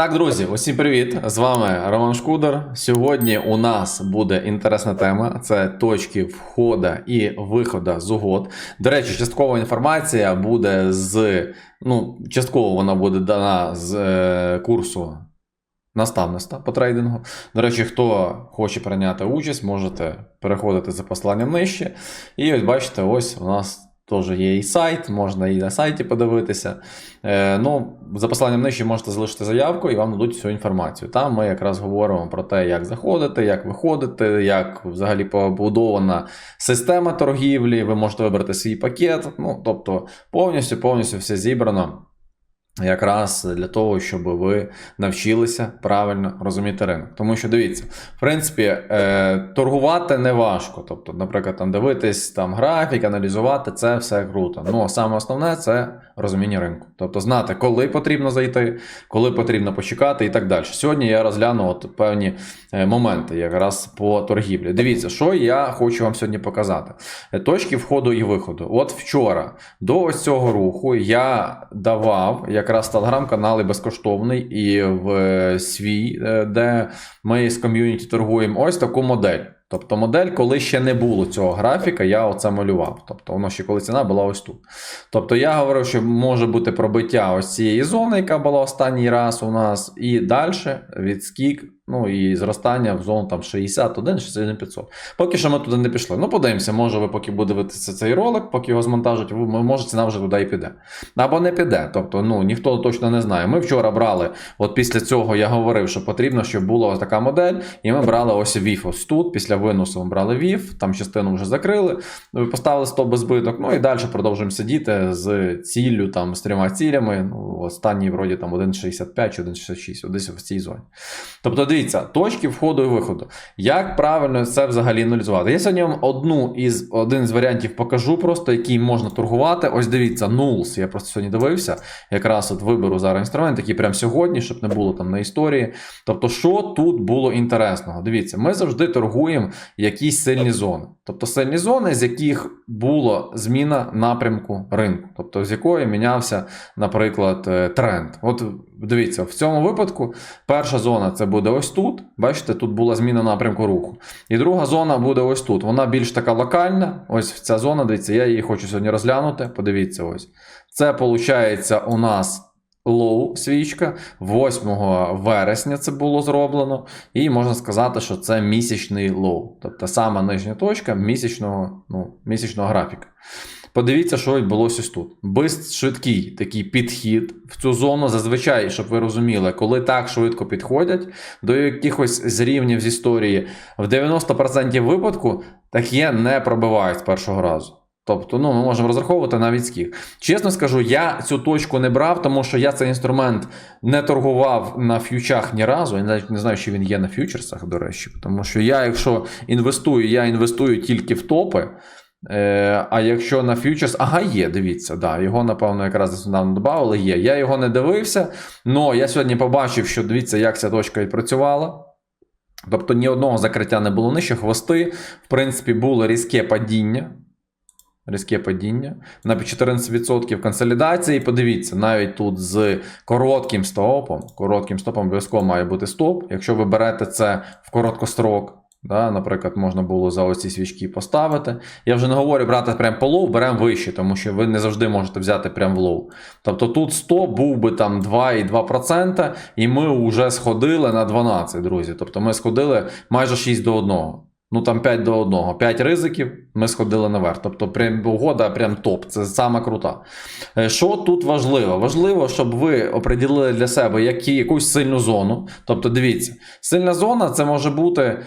Так, друзі, усім привіт! З вами Роман Шкудер. Сьогодні у нас буде інтересна тема: це точки входу і виходу з угод. До речі, часткова інформація буде з. Ну, частково вона буде дана з е, курсу наставництва по трейдингу. До речі, хто хоче прийняти участь, можете переходити за посиланням нижче. І ось бачите, ось у нас. Теж є і сайт, можна і на сайті подивитися. Е, ну, За посиланням нижче можете залишити заявку і вам дадуть всю інформацію. Там ми якраз говоримо про те, як заходити, як виходити, як взагалі побудована система торгівлі. Ви можете вибрати свій пакет. Ну, тобто, повністю повністю все зібрано. Якраз для того, щоб ви навчилися правильно розуміти ринок. Тому що дивіться, в принципі, е, торгувати не важко. Тобто, наприклад, там дивитись там графік, аналізувати це все круто. Ну а саме основне це розуміння ринку. Тобто знати, коли потрібно зайти, коли потрібно почекати і так далі. Сьогодні я розгляну от певні е, моменти якраз по торгівлі. Дивіться, що я хочу вам сьогодні показати. Е, Точки входу і виходу. От вчора до ось цього руху я давав якраз телеграм-канал і безкоштовний і в свій, е, де ми з ком'юніті торгуємо ось таку модель. Тобто модель, коли ще не було цього графіка, я оце малював. Тобто воно ще коли ціна була ось тут. Тобто я говорив, що може бути пробиття ось цієї зони, яка була останній раз у нас, і далі від скік, ну і зростання в зону там 61, 61 500. Поки що ми туди не пішли. Ну, подивимося, може ви поки буде дивитися цей ролик, поки його змонтажать, може ціна вже туди і піде. Або не піде. Тобто, ну ніхто точно не знає. Ми вчора брали, от після цього я говорив, що потрібно, щоб була ось така модель, і ми брали ось VIF ось тут. Після виносу ми брали VIF, там частину вже закрили, поставили стоп без збиток. Ну і далі продовжуємо сидіти з ціллю, там з трьома цілями. Ну, останній вроді там 1,65 чи 1,66, от десь в цій зоні. Тобто, дивіться, точки входу і виходу. Як правильно це взагалі аналізувати? Я сьогодні вам одну із один з варіантів покажу, просто який можна торгувати. Ось дивіться, нулс. Я просто сьогодні дивився. Якраз от виберу зараз інструмент, який прямо сьогодні, щоб не було там на історії. Тобто, що тут було інтересного? Дивіться, ми завжди торгуємо якісь сильні зони. Тобто сильні зони, з яких була зміна напрямку ринку, тобто з якої мінявся, наприклад, е, тренд. От дивіться, в цьому випадку перша зона це буде ось тут. Бачите, тут була зміна напрямку руху. І друга зона буде ось тут. Вона більш така локальна. Ось ця зона, дивіться, я її хочу сьогодні розглянути. Подивіться, ось. Це виходить у нас. Лоу свічка 8 вересня це було зроблено, і можна сказати, що це місячний лоу, тобто сама нижня точка місячного, ну, місячного графіка. Подивіться, що відбулося тут. Без швидкий такий підхід в цю зону. Зазвичай, щоб ви розуміли, коли так швидко підходять до якихось з рівнів з історії, в 90% випадку таке не пробивають з першого разу. Тобто, ну, ми можемо розраховувати навіть скільки. Чесно скажу, я цю точку не брав, тому що я цей інструмент не торгував на ф'ючах ні разу. Я навіть не знаю, що він є на ф'ючерсах, до речі. Тому що я, якщо інвестую, я інвестую тільки в топи. Е, а якщо на фьючерс, ага, є, дивіться, да, його, напевно, якраз недавно додали, є. Я його не дивився, але я сьогодні побачив, що дивіться, як ця точка відпрацювала. Тобто ні одного закриття не було нижче, хвости, в принципі, було різке падіння. Різке падіння на 14% консолідації. Подивіться, навіть тут з коротким стопом. Коротким стопом обов'язково має бути стоп. Якщо ви берете це в короткострок, да, наприклад, можна було за ось ці свічки поставити. Я вже не говорю брати прям по лоу, беремо вище, тому що ви не завжди можете взяти прям в лоу. Тобто тут стоп був би там 2,2%, і ми вже сходили на 12, друзі. Тобто ми сходили майже 6 до 1. Ну там 5 до 1. 5 ризиків, ми сходили наверх. Тобто прям угода, прям топ. Це сама крута. Е, Що тут важливо? Важливо, щоб ви оприділили для себе які, якусь сильну зону. Тобто, дивіться, сильна зона це може бути.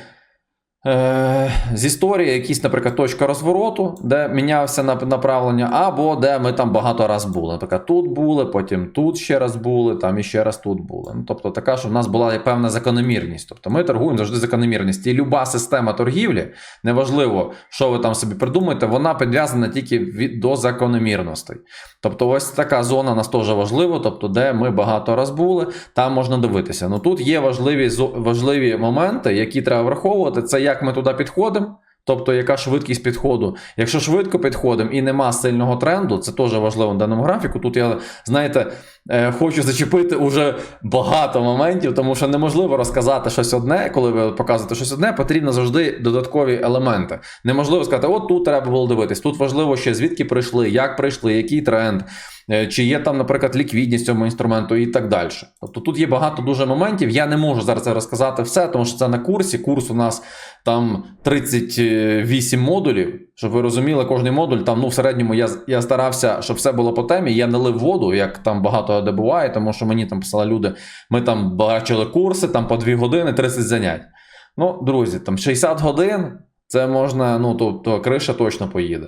Е, з історії якісь, наприклад, точка розвороту, де мінявся нап- направлення, або де ми там багато раз були. Наприклад, тут були, потім тут ще раз були, там і ще раз тут були. Ну, тобто така, що в нас була певна закономірність. Тобто ми торгуємо завжди закономірність. І люба система торгівлі, неважливо, що ви там собі придумаєте, вона підв'язана тільки від, до закономірностей. Тобто, ось така зона нас теж важлива, тобто, де ми багато раз були, там можна дивитися. Ну тут є важливі, важливі моменти, які треба враховувати. Це як ми туди підходимо. Тобто, яка швидкість підходу. Якщо швидко підходимо і нема сильного тренду, це теж важливо в даному графіку. Тут я, знаєте, е, хочу зачепити уже багато моментів, тому що неможливо розказати щось одне, коли ви показуєте щось одне, потрібно завжди додаткові елементи. Неможливо сказати, от тут треба було дивитись. Тут важливо ще звідки прийшли, як прийшли, який тренд. Е, Чи є там, наприклад, ліквідність цьому інструменту і так далі. Тобто тут є багато дуже моментів. Я не можу зараз розказати все, тому що це на курсі. Курс у нас там 38 модулів. Щоб ви розуміли, кожний модуль там ну в середньому я, я старався, щоб все було по темі. Я не лив воду, як там багато де буває, тому що мені там писали люди. Ми там бачили курси, там по 2 години 30 занять. Ну, друзі, там 60 годин це можна, ну тобто криша точно поїде.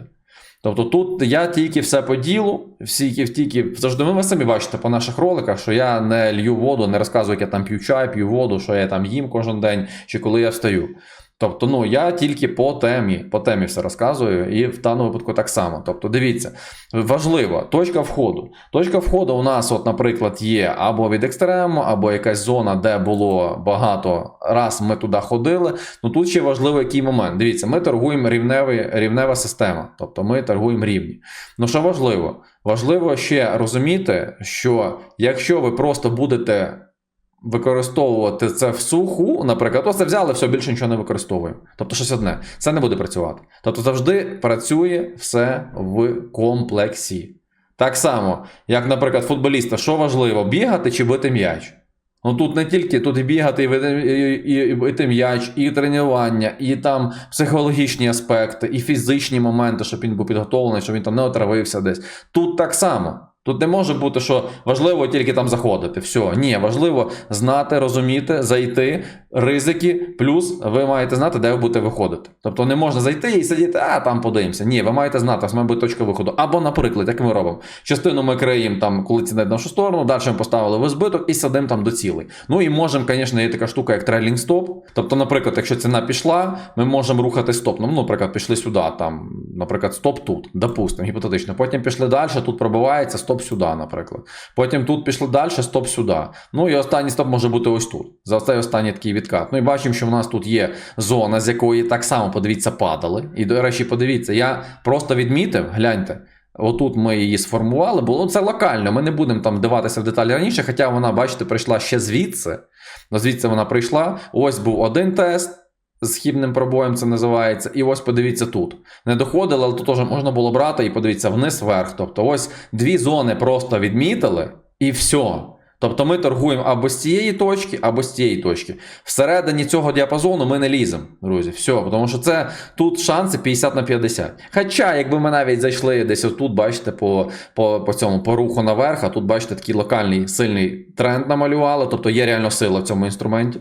Тобто тут я тільки все по ділу, всі тільки завжди ви самі бачите по наших роликах, що я не лью воду, не розказую, як я там п'ю чай, п'ю воду, що я там їм кожен день, чи коли я встаю. Тобто, ну я тільки по темі, по темі все розказую, і в даному випадку так само. Тобто, дивіться, важливо, точка входу. Точка входу у нас, от, наприклад, є або від екстрему, або якась зона, де було багато раз ми туди ходили. Ну тут ще важливо, який момент. Дивіться, ми торгуємо рівневий, рівнева система, тобто ми торгуємо рівні. Ну що важливо? Важливо ще розуміти, що якщо ви просто будете використовувати це в суху, наприклад, це взяли, все більше нічого не використовуємо. Тобто щось одне, це не буде працювати. Тобто завжди працює все в комплексі. Так само, як, наприклад, футболіста, що важливо, бігати чи бити м'яч. Ну тут не тільки тут і бігати, і бити м'яч, і тренування, і там психологічні аспекти, і фізичні моменти, щоб він був підготовлений, щоб він там не отравився десь. Тут так само. Тут не може бути, що важливо тільки там заходити. Все, ні, важливо знати, розуміти, зайти, ризики, плюс ви маєте знати, де ви будете виходити. Тобто не можна зайти і сидіти, а там подивимося. Ні, ви маєте знати, має бути точка виходу. Або, наприклад, як ми робимо, частину ми криємо там, коли ціна в нашу сторону, далі ми поставили в збиток і сидимо там до цілей. Ну і можемо, звісно, є така штука, як трейлінг стоп. Тобто, наприклад, якщо ціна пішла, ми можемо рухати стоп. Ну, наприклад, пішли сюди, там, наприклад, стоп тут, допустимо, гіпотетично. Потім пішли далі, тут пробивається стоп сюди, наприклад. Потім тут пішли далі, стоп сюди. Ну і останній стоп може бути ось тут. За цей останній такий відкат. Ну і бачимо, що в нас тут є зона, з якої так само, подивіться, падали. І, до речі, подивіться, я просто відмітив, гляньте. Отут ми її сформували, бо ну, це локально. Ми не будемо там диватися в деталі раніше, хоча вона, бачите, прийшла ще звідси. Звідси вона прийшла. Ось був один тест. З хібним пробоєм це називається. І ось подивіться тут. Не доходили, але тут теж можна було брати і подивіться вниз вверх. Тобто, ось дві зони просто відмітили, і все. Тобто ми торгуємо або з цієї точки, або з цієї точки. Всередині цього діапазону ми не ліземо, друзі. Все, тому що це тут шанси 50 на 50. Хоча, якби ми навіть зайшли десь отут, бачите, по, по, по цьому по руху наверх, а тут бачите такий локальний сильний тренд намалювали, тобто є реально сила в цьому інструменті.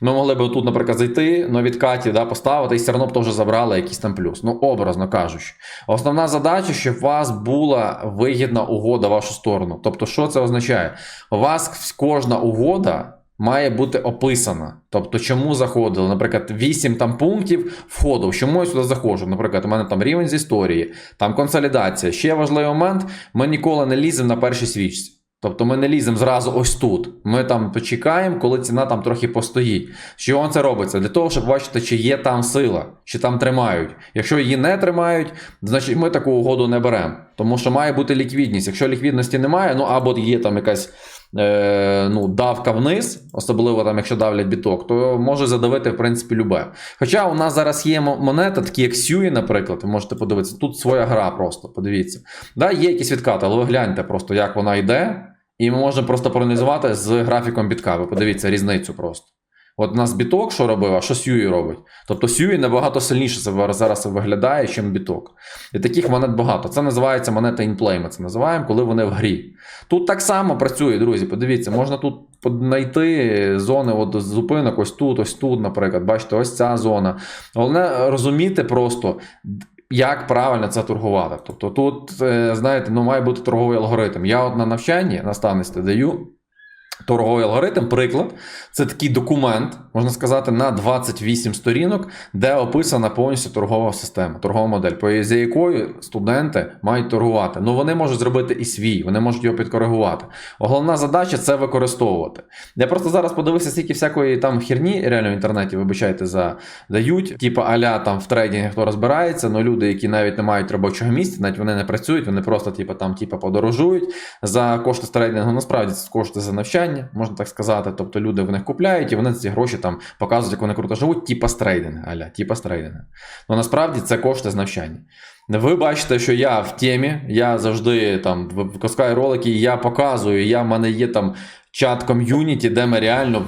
Ми могли б отут, наприклад, зайти на відкаті, да, поставити і все одно б теж забрали якийсь там плюс. Ну, образно кажучи. Основна задача, щоб у вас була вигідна угода в вашу сторону. Тобто, що це означає? У вас кожна угода. Має бути описана. Тобто, чому заходили, наприклад, 8 там пунктів входу, чому я сюди заходжу. Наприклад, у мене там рівень з історії, там консолідація. Ще важливий момент: ми ніколи не ліземо на першій свічці. Тобто ми не ліземо зразу ось тут. Ми там почекаємо, коли ціна там трохи постоїть. З Чого це робиться? Для того, щоб бачити, чи є там сила, чи там тримають. Якщо її не тримають, значить ми таку угоду не беремо. Тому що має бути ліквідність. Якщо ліквідності немає, ну або є там якась е, ну, давка вниз, особливо там, якщо давлять біток, то може задавити в принципі любе. Хоча у нас зараз є мо- монета, такі як Сюї, наприклад, ви можете подивитися, тут своя гра просто, подивіться. Да, є якісь відкати, але ви гляньте просто, як вона йде. І ми можемо просто проаналізувати з графіком бітка. Ви подивіться різницю просто. От у нас біток що робив, а що Сьюї робить? Тобто Сьюї набагато сильніше зараз виглядає, ніж біток. І таких монет багато. Це називається монета інплей, ми це називаємо, коли вони в грі. Тут так само працює, друзі. Подивіться, можна тут знайти зони от зупинок, ось тут, ось тут, наприклад. Бачите, ось ця зона. Головне розуміти просто. Як правильно це торгувати? Тобто тут, е, знаєте, ну має бути торговий алгоритм. Я от на навчанні наставництві даю Торговий алгоритм, приклад, це такий документ, можна сказати, на 28 сторінок, де описана повністю торгова система, торгова модель, за якою студенти мають торгувати. Ну вони можуть зробити і свій, вони можуть його підкоригувати. Головна задача це використовувати. Я просто зараз подивився, скільки всякої там херні реально в інтернеті, вибачайте, за дають, типу аля там в трейдингі хто розбирається, але люди, які навіть не мають робочого місця, навіть вони не працюють, вони просто типу, там типу, подорожують за кошти з трейдингу. Насправді це кошти за навчання можна так сказати. Тобто люди в них купляють і вони ці гроші там показують, як вони круто живуть, типа з трейдингу, аля, типа з трейдингу. Ну насправді це кошти з навчання. Ви бачите, що я в темі, я завжди там випускаю ролики, я показую, я в мене є там чат ком'юніті, де ми реально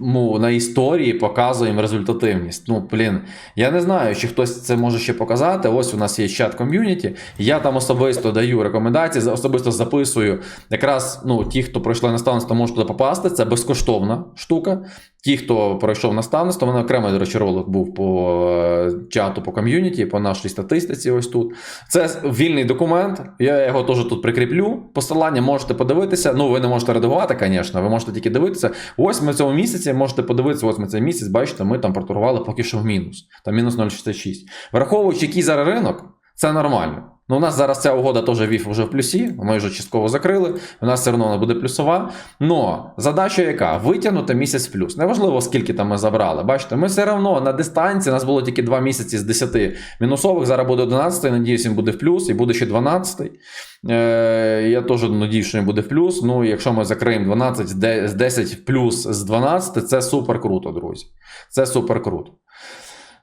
ну, на історії показуємо результативність. Ну, блін, я не знаю, чи хтось це може ще показати. Ось у нас є чат ком'юніті. Я там особисто даю рекомендації, особисто записую. Якраз ну, ті, хто пройшли наставництво, можуть туди попасти. Це безкоштовна штука. Ті, хто пройшов наставництво, мене окремий, до речі, ролик був по е, чату, по ком'юніті, по нашій статистиці. Ось тут. Це вільний документ. Я його теж тут прикріплю. Посилання можете подивитися. Ну, ви не можете редагувати, звісно, ви можете тільки дивитися. Ось ми в цьому місяці можете подивитися, ось ми цей місяць, бачите, ми там проторгували поки що в мінус. Там мінус 0,66. Враховуючи, який зараз ринок, це нормально. Ну, у нас зараз ця угода теж ВІФ вже в плюсі, ми вже частково закрили. У нас все одно вона буде плюсова. Но задача яка? Витягнути місяць в плюс. Неважливо, скільки там ми забрали. Бачите, ми все одно на дистанції, у нас було тільки 2 місяці з 10 мінусових, зараз буде 11, надіюсь, він буде в плюс, і буде ще 12. Е, Я теж надію, що він буде в плюс. Ну, якщо ми закриємо 12 з 10 плюс з 12, це супер круто, друзі. Це супер круто.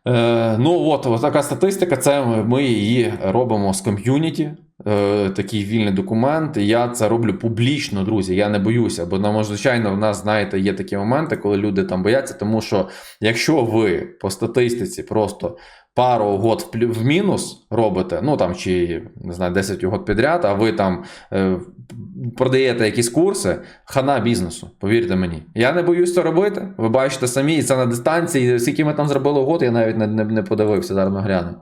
Е, Ну, от, от така статистика. Це ми її робимо з ком'юніті. Е, Такий вільний документ. Я це роблю публічно, друзі. Я не боюся. Бо ну, звичайно, в нас, знаєте, є такі моменти, коли люди там бояться. Тому що якщо ви по статистиці просто пару угод в мінус робите, ну там чи не знаю, 10 угод підряд, а ви там е, продаєте якісь курси, хана бізнесу, повірте мені. Я не боюсь це робити. Ви бачите самі, і це на дистанції. Скільки ми там зробили угод, я навіть не, не, не подивився, зараз ми глянемо.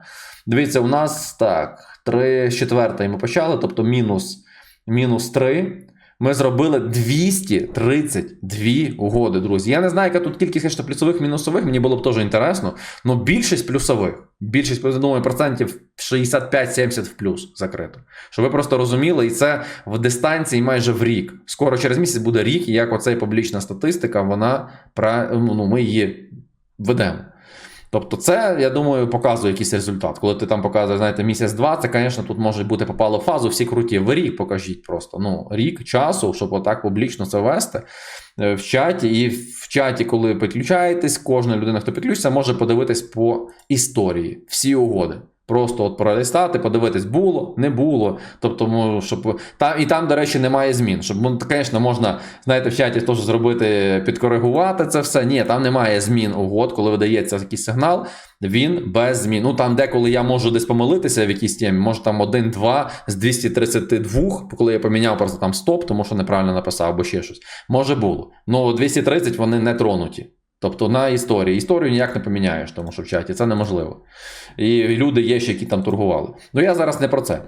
Дивіться, у нас так, 3 з 4 ми почали, тобто мінус, мінус 3. Ми зробили 232 угоди, друзі. Я не знаю, яка тут кількість конечно, плюсових мінусових, мені було б теж інтересно. але більшість плюсових. Більшість, думаю, процентів 65-70 в плюс закрито. Щоб ви просто розуміли, і це в дистанції майже в рік. Скоро через місяць буде рік, і як оцей публічна статистика, вона ну, ми її ведемо. Тобто, це, я думаю, показує якийсь результат. Коли ти там показуєш, знаєте, місяць-два, це, звісно, тут може бути попало в фазу, всі круті. Ви рік покажіть просто. Ну, рік часу, щоб отак публічно це вести е, в чаті. І в чаті, коли підключаєтесь, кожна людина, хто підключиться, може подивитись по історії всі угоди. Просто от пролистати, подивитись, було, не було. Тобто, ну, щоб там і там, до речі, немає змін. Щоб, ну, звісно, можна, знаєте, в чаті теж зробити, підкоригувати це все. Ні, там немає змін угод, коли видається якийсь сигнал, він без змін. Ну там, деколи я можу десь помилитися в якійсь темі, може там 1-2 з 232, коли я поміняв просто там стоп, тому що неправильно написав або ще щось. Може було. Ну 230 вони не тронуті. Тобто на історії. Історію ніяк не поміняєш, тому що в чаті це неможливо. І люди є ще, які там торгували. Ну я зараз не про це.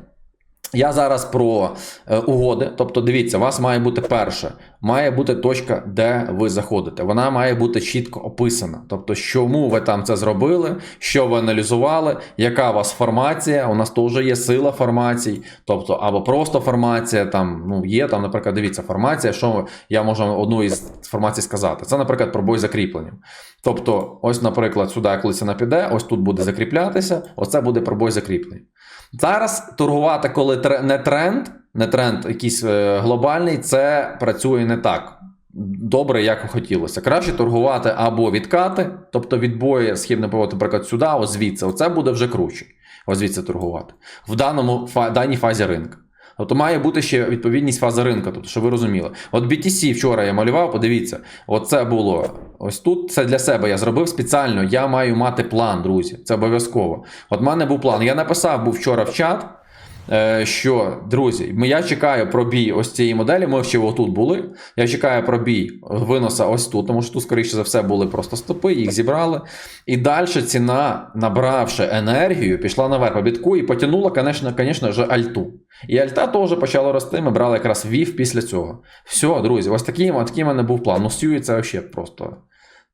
Я зараз про е, угоди. Тобто, дивіться, у вас має бути перше, має бути точка, де ви заходите. Вона має бути чітко описана. Тобто, чому ви там це зробили, що ви аналізували, яка у вас формація. У нас теж є сила формацій, тобто, або просто формація. Там ну є там, наприклад, дивіться, формація. Що я можу одну із формацій сказати? Це, наприклад, пробой закріпленням. Тобто, ось, наприклад, сюди, коли це піде, ось тут буде закріплятися, оце буде пробой закріплення. Зараз торгувати, коли не тренд, не тренд якийсь е, глобальний, це працює не так добре, як хотілося. Краще торгувати або відкати, тобто відбої східне поворот, наприклад, сюди, ось звідси. Оце буде вже круче. Ось звідси торгувати. В даному даній фазі ринку. Тобто має бути ще відповідність фази ринку, тобто, щоб ви розуміли. От BTC вчора я малював, подивіться, оце було ось тут. Це для себе я зробив спеціально. Я маю мати план, друзі. Це обов'язково. От в мене був план. Я написав був вчора в чат. Е, що, друзі, я чекаю пробій ось цієї моделі. Ми ще отут були. Я чекаю пробій виноса ось тут, тому що тут, скоріше за все, були просто стопи, їх зібрали. І далі ціна, набравши енергію, пішла наверх по бітку і потягнула, звісно, звісно альту. І альта теж почала рости. Ми брали якраз вів після цього. Все, друзі, ось такий, такий в мене був план. Ну, Сьюї це взагалі просто.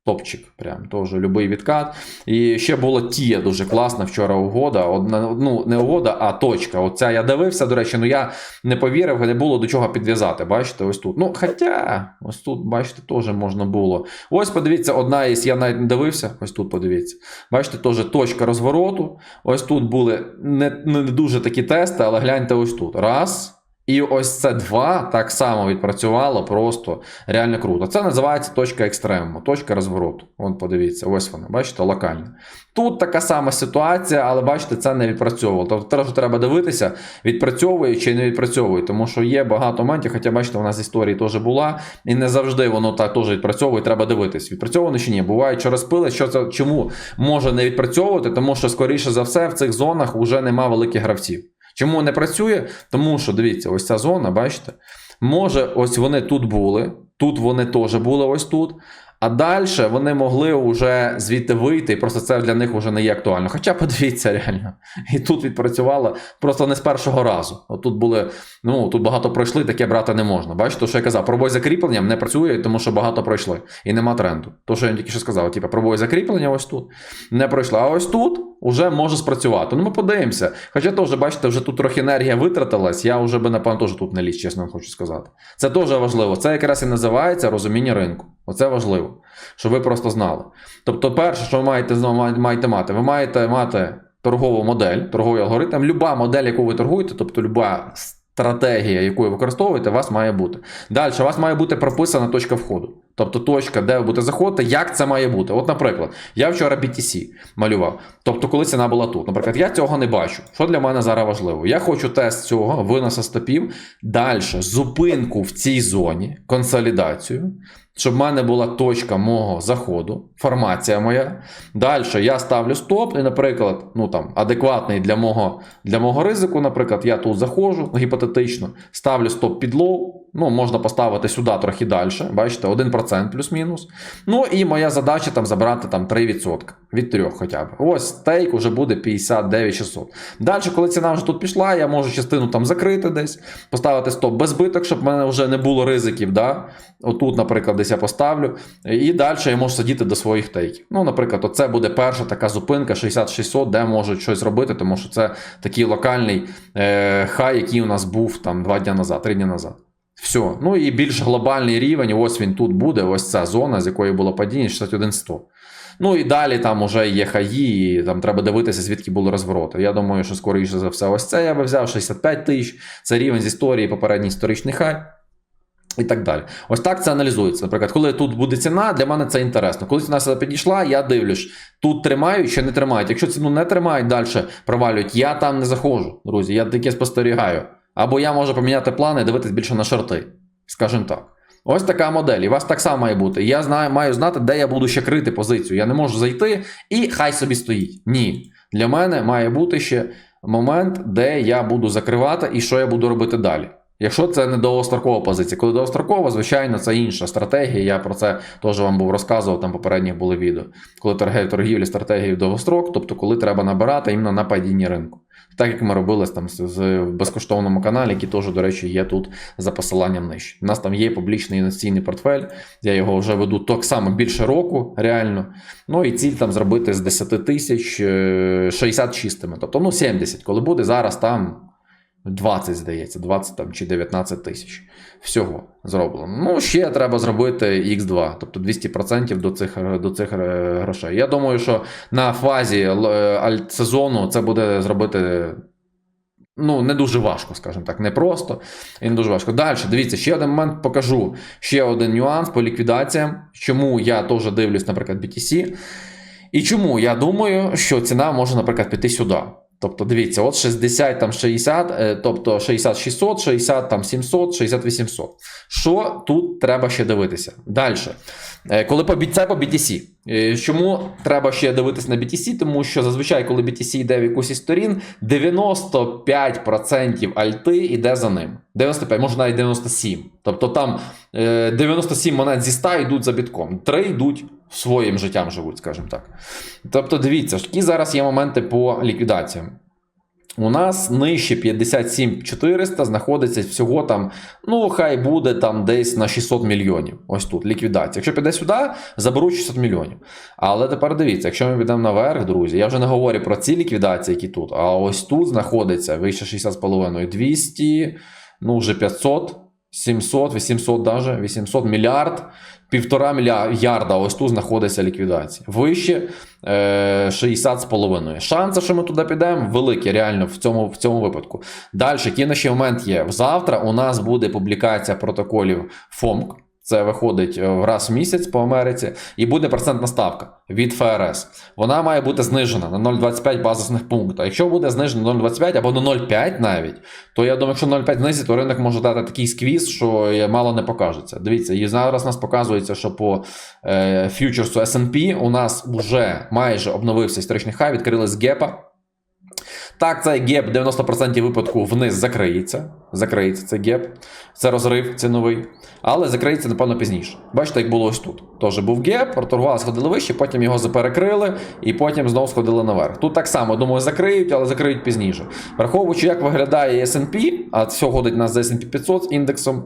Топчик, прям теж любий відкат. І ще була Тія дуже класна вчора угода. Одна, ну, не угода, а точка. Оця я дивився, до речі, ну я не повірив, не було до чого підв'язати. Бачите, ось тут. Ну, хоча, ось тут, бачите, теж можна було. Ось подивіться, одна із, я навіть не дивився, ось тут подивіться. Бачите, теж точка розвороту. Ось тут були не, не дуже такі тести, але гляньте ось тут. Раз. І ось це два так само відпрацювало просто реально круто. Це називається точка екстремуму, точка розвороту. Вон подивіться, ось вона, бачите, локальна. Тут така сама ситуація, але бачите, це не відпрацьовувало. Тобто теж треба дивитися, відпрацьовує чи не відпрацьовує, тому що є багато моментів, хоча бачите, вона з історії теж була, і не завжди воно так теж відпрацьовує, треба дивитись. Відпрацьовано чи ні. Буває, що розпили, що це чому може не відпрацьовувати, тому що, скоріше за все, в цих зонах вже нема великих гравців. Чому не працює? Тому що дивіться, ось ця зона, бачите, може, ось вони тут були, тут вони теж були ось тут. А далі вони могли вже звідти вийти, і просто це для них вже не є актуально. Хоча подивіться реально, і тут відпрацювало просто не з першого разу. От тут були, ну тут багато пройшли, таке брати не можна. Бачите, що я казав, пробой закріпленням не працює, тому що багато пройшли. І нема тренду. То, що я тільки що сказав, типу, пробой закріплення ось тут не пройшла. А ось тут вже може спрацювати. Ну, ми подивимося. Хоча теж, бачите, вже тут трохи енергія витратилась, я вже би, напевно, теж тут не ліз, чесно хочу сказати. Це теж важливо. Це якраз і називається розуміння ринку. Оце важливо, щоб ви просто знали. Тобто, перше, що ви маєте маєте мати, ви маєте мати торгову модель, торговий алгоритм. Люба модель, яку ви торгуєте, тобто люба стратегія, яку ви використовуєте, у вас має бути. Далі, у вас має бути прописана точка входу. Тобто точка, де ви будете заходити, як це має бути. От, наприклад, я вчора BTC малював. Тобто, коли ціна була тут. Наприклад, я цього не бачу. Що для мене зараз важливо? Я хочу тест цього, виноса стопів, далі зупинку в цій зоні, консолідацію, щоб в мене була точка мого заходу, формація моя. Далі я ставлю стоп, і, наприклад, ну там адекватний для мого, для мого ризику, наприклад, я тут заходжу гіпотетично, ставлю стоп під лоу. Ну, можна поставити сюди трохи далі. Бачите, 1% плюс-мінус. Ну і моя задача там забрати там 3% від 3 хоча б. Ось стейк вже буде 59 600. Далі, коли ціна вже тут пішла, я можу частину там закрити десь, поставити стоп без збиток, щоб в мене вже не було ризиків. Да? Отут, наприклад, десь я поставлю. І далі я можу сидіти до своїх тейків. Ну, наприклад, оце буде перша така зупинка 60-600, де можуть щось робити, тому що це такий локальний е, хай, який у нас був там 2 дні назад, 3 дні назад. Все. Ну і більш глобальний рівень, ось він тут буде, ось ця зона, з якої було падіння 61-100. Ну і далі там уже є хаї, і там треба дивитися, звідки були розвороти. Я думаю, що скоріше за все, ось це я би взяв 65 тисяч. Це рівень з історії, попередній історичний хай. І так далі. Ось так це аналізується. Наприклад, коли тут буде ціна, для мене це інтересно. Коли ціна сюди підійшла, я дивлюсь, тут тримають чи не тримають. Якщо ціну не тримають, далі провалюють, я там не заходжу, друзі. Я таке спостерігаю. Або я можу поміняти плани і дивитись більше на шорти. Скажімо так. Ось така модель. І у вас так само має бути. Я знаю, маю знати, де я буду ще крити позицію. Я не можу зайти і хай собі стоїть. Ні. Для мене має бути ще момент, де я буду закривати і що я буду робити далі. Якщо це не довгострокова позиція, коли довгострокова, звичайно, це інша стратегія. Я про це теж вам був розказував, там попередніх були відео. Коли торгівля, торгівлі стратегії довгострок, тобто коли треба набирати іменно на падінні ринку. Так як ми робили там з, безкоштовному каналі, який теж, до речі, є тут за посиланням нижче. У нас там є публічний інвестиційний портфель. Я його вже веду так само більше року, реально. Ну і ціль там зробити з 10 тисяч е, 60 чистими. Тобто, ну 70, коли буде зараз там. 20, здається, 20 там, чи 19 тисяч. Всього зроблено. Ну, ще треба зробити X2, тобто 200% до цих до цих е, грошей. Я думаю, що на фазі е, альтсезону це буде зробити. Ну, не дуже важко, скажімо так, не просто і не дуже важко. Далі, дивіться, ще один момент покажу. Ще один нюанс по ліквідаціям. Чому я теж дивлюсь, наприклад, BTC. І чому я думаю, що ціна може, наприклад, піти сюди. Тобто, дивіться, от 60 там 60, е, тобто 60 600, 60 там 700, 60 800. Що тут треба ще дивитися? Далі. Е, Коли по, це по BTC. Е, Чому треба ще дивитися на BTC? Тому що зазвичай, коли BTC йде в якусь із сторін, 95% альти йде за ним. 95, може навіть 97. Тобто там е, 97 монет зі 100 йдуть за бітком, 3 йдуть своїм життям живуть, скажімо так. Тобто, дивіться, які зараз є моменти по ліквідаціям. У нас нижче 57 400 знаходиться всього там, ну хай буде там десь на 600 мільйонів. Ось тут ліквідація. Якщо піде сюди, заберуть 600 мільйонів. Але тепер дивіться, якщо ми підемо наверх, друзі, я вже не говорю про ці ліквідації, які тут, а ось тут знаходиться вище 60,5, 200, ну вже 500. 700, 800 даже, 800 мільярд, півтора мільярда ось тут знаходиться ліквідація. Вище е, 60. Шанси, що ми туди підемо, великі, реально в цьому, в цьому випадку. Далі, який на ще момент є? Завтра у нас буде публікація протоколів ФОМК. Це виходить е, раз в місяць по Америці, і буде процентна ставка від ФРС. Вона має бути знижена на 0,25 базисних пункту. Якщо буде знижена на 0,25 або на 0,5 навіть, то я думаю, якщо 0,5 знизить, то ринок може дати такий сквіз, що мало не покажеться. Дивіться, і зараз нас показується, що по е, фьючерсу S&P у нас вже майже обновився історичний хай, відкрили з гепа. Так, цей геп 90% випадку вниз закриється. Закриється цей геп. Це розрив ціновий. Але закриється, напевно, пізніше. Бачите, як було ось тут. Тож був геп, проторгували, сходили вище, потім його заперекрили, і потім знову сходили наверх. Тут так само, думаю, закриють, але закриють пізніше. Враховуючи, як виглядає SP, а все ходить нас за SP 500 з індексом,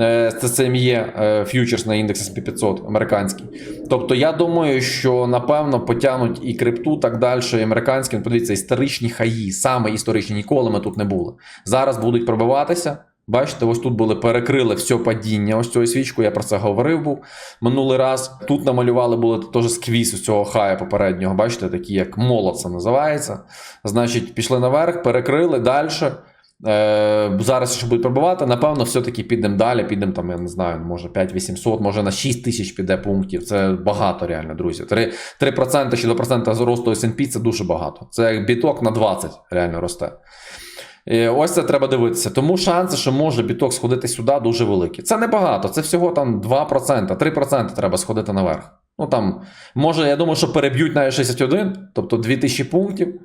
е, це є е, фьючерс на індекс SP 500 американський. Тобто, я думаю, що напевно потягнуть і крипту, так далі, і американські. Подивіться, історичні хаї, саме історичні, ніколи ми тут не були. Зараз будуть пробиватися. Бачите, ось тут були перекрили все падіння. Ось цією свічку, я про це говорив був минулий раз. Тут намалювали були теж сквіз у цього хая попереднього. Бачите, такі як молот це називається. Значить, пішли наверх, перекрили далі. Е, зараз ще будуть пробивати, напевно, все-таки підемо далі, підемо там, я не знаю, може 5800, може на 6 тисяч піде пунктів. Це багато реально, друзі. 3%, 3% чи 2% зросту S&P це дуже багато. Це як біток на 20 реально росте. Ось це треба дивитися. Тому шанси, що може біток сходити сюди, дуже великі. Це не багато, це всього там 2%, 3% треба сходити наверх. Ну там, може, я думаю, що переб'ють навіть 61, тобто 2000 пунктів.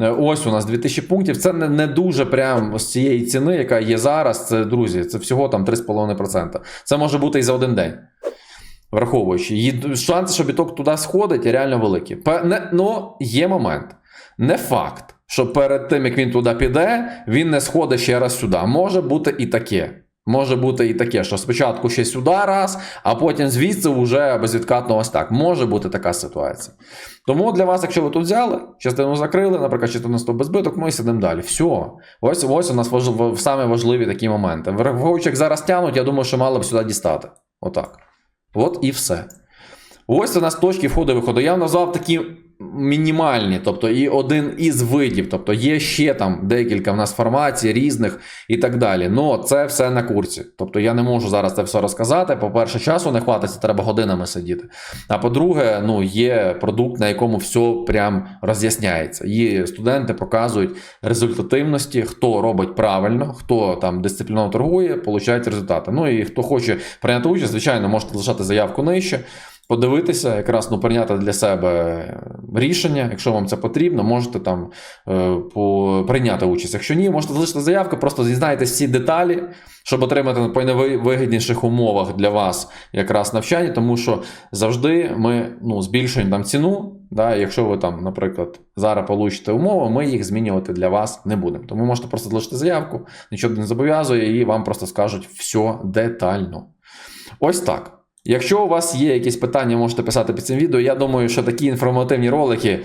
Е, Ось у нас 2000 пунктів. Це не, не дуже прям з цієї ціни, яка є зараз. Це, друзі, це всього там 3,5%. Це може бути і за один день. Враховуючи, шанси, що біток туди сходить, реально великі. Пе- ну, є момент. Не факт, що перед тим, як він туди піде, він не сходить ще раз сюди. Може бути і таке. Може бути і таке, що спочатку ще сюди раз, а потім звідси вже безвідкатно ось так. Може бути така ситуація. Тому для вас, якщо ви тут взяли, частину закрили, наприклад, частину 100 без збиток, ми сидимо далі. Все. Ось ось у нас важливі, саме важливі такі моменти. Враховуючи, як зараз тягнуть, я думаю, що мало б сюди дістати. Отак. От і все. Ось у нас точки входу і виходу. Я назвав такі мінімальні, тобто і один із видів. Тобто є ще там декілька в нас формацій різних і так далі. Ну, це все на курсі. Тобто я не можу зараз це все розказати. По-перше, часу не хватиться, треба годинами сидіти. А по-друге, ну, є продукт, на якому все прям роз'ясняється. І студенти показують результативності, хто робить правильно, хто там дисципліновано торгує, получають результати. Ну і хто хоче прийняти участь, звичайно, можете лишати заявку нижче. Подивитися, якраз ну, прийняти для себе рішення. Якщо вам це потрібно, можете там е, по, прийняти участь. Якщо ні, можете залишити заявку, просто дізнаєтесь всі деталі, щоб отримати по найвигідніших умовах для вас якраз навчання, тому що завжди ми ну, збільшуємо там ціну. Да, якщо ви там, наприклад, зараз получите умови, ми їх змінювати для вас не будемо. Тому можете просто залишити заявку, нічого не зобов'язує, і вам просто скажуть все детально. Ось так. Якщо у вас є якісь питання, можете писати під цим відео. Я думаю, що такі інформативні ролики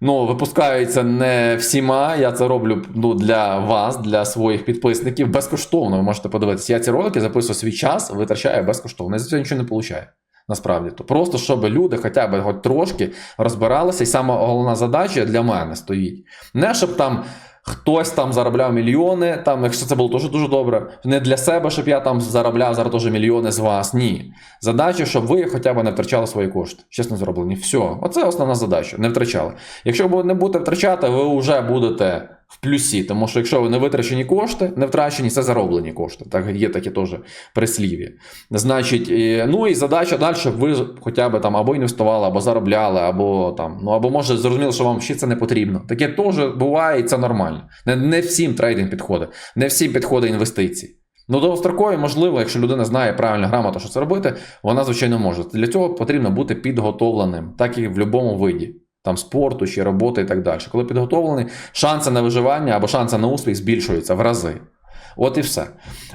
ну, випускаються не всіма. Я це роблю ну, для вас, для своїх підписників. Безкоштовно ви можете подивитися. Я ці ролики записую свій час, витрачаю безкоштовно. Я за цього нічого не получаю. Насправді, то просто щоб люди хоча б хоч трошки розбиралися, і саме головна задача для мене стоїть. Не щоб там хтось там заробляв мільйони, там, якщо це було дуже дуже добре. Не для себе, щоб я там заробляв зараз теж мільйони з вас. Ні. Задача, щоб ви хоча б не втрачали свої кошти. Чесно зроблені. Все. Оце основна задача. Не втрачали. Якщо ви не будете втрачати, ви вже будете в плюсі. Тому що якщо ви не витрачені кошти, не втрачені, це зароблені кошти. Так є такі теж прислів'я. Значить, ну і задача далі, щоб ви хоча б там або інвестували, або заробляли, або там, ну або може зрозуміло, що вам ще це не потрібно. Таке теж буває, і це нормально. Не, не всім трейдинг підходить, не всім підходить інвестиції. Ну, довгострокові, можливо, якщо людина знає правильно грамотно, що це робити, вона звичайно може. Для цього потрібно бути підготовленим, так і в будь-якому виді. Там спорту чи роботи і так далі. Коли підготовлений, шанси на виживання або шанси на успіх збільшуються в рази. От і все.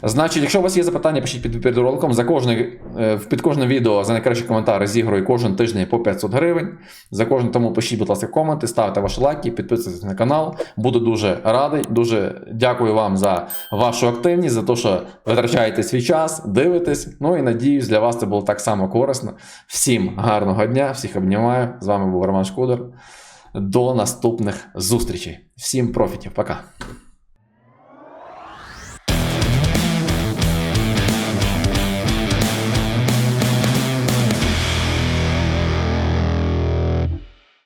Значить, якщо у вас є запитання, пишіть під, під роликом. За кожне, е, під кожне відео за найкращі коментари зіграю кожен тиждень по 500 гривень. За кожен тому пишіть, будь ласка, коменти, ставте ваші лайки, підписуйтесь на канал. Буду дуже радий. Дуже дякую вам за вашу активність, за те, що витрачаєте свій час, дивитесь. Ну і надіюсь, для вас це було так само корисно. Всім гарного дня, всіх обнімаю. З вами був Роман Шкудер. До наступних зустрічей. Всім профітів. Пока.